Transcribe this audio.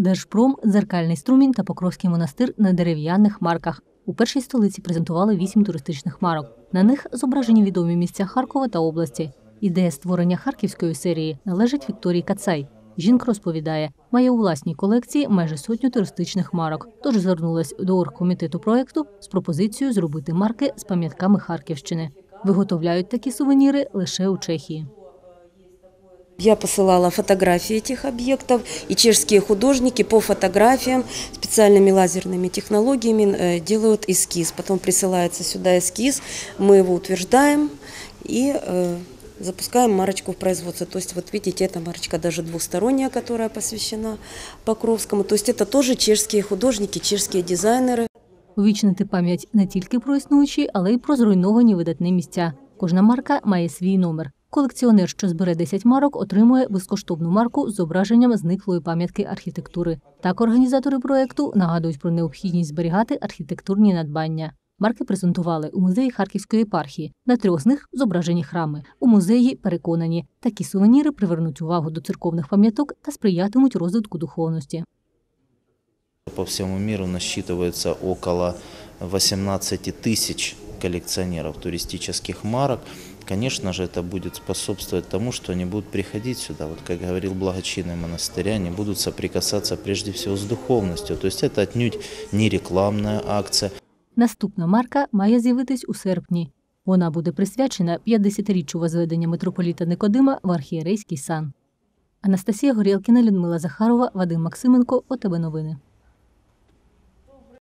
Держпром, дзеркальний струмінь та Покровський монастир на дерев'яних марках. У першій столиці презентували вісім туристичних марок. На них зображені відомі місця Харкова та області. Ідея створення харківської серії належить Вікторії Кацай. Жінка розповідає, має у власній колекції майже сотню туристичних марок, тож звернулась до оргкомітету проекту з пропозицією зробити марки з пам'ятками Харківщини. Виготовляють такі сувеніри лише у Чехії. Я посылала фотографии этих объектов, и чешские художники по фотографиям специальными лазерными технологиями э, делают эскиз. Потом присылается сюда эскиз, мы его утверждаем и э, запускаем марочку в производство. То есть вот видите, эта марочка даже двусторонняя, которая посвящена Покровскому. То есть это тоже чешские художники, чешские дизайнеры. Увічнити пам'ять не тільки про існуючі, але й про зруйновані видатні місця. Кожна марка має свій номер. Колекціонер, що збере 10 марок, отримує безкоштовну марку з зображенням зниклої пам'ятки архітектури. Так організатори проекту нагадують про необхідність зберігати архітектурні надбання. Марки презентували у музеї Харківської єпархії. На трьох з них зображені храми. У музеї переконані, такі сувеніри привернуть увагу до церковних пам'яток та сприятимуть розвитку духовності. По всему миру насчитывается около 18 тысяч коллекционеров туристических марок. Конечно же, это будет способствовать тому, что они будут приходить сюда, вот как говорил благочинный монастыря, они будут соприкасаться прежде всего с духовностью. То есть это отнюдь не рекламная акция, Наступна марка має з'явитись у серпні. Вона буде присвячена 50-річчю возведення митрополіта Никодима в архієрейський сан. Анастасія Горєлкіна, Людмила Захарова, Вадим Максименко, ОТБ Новини.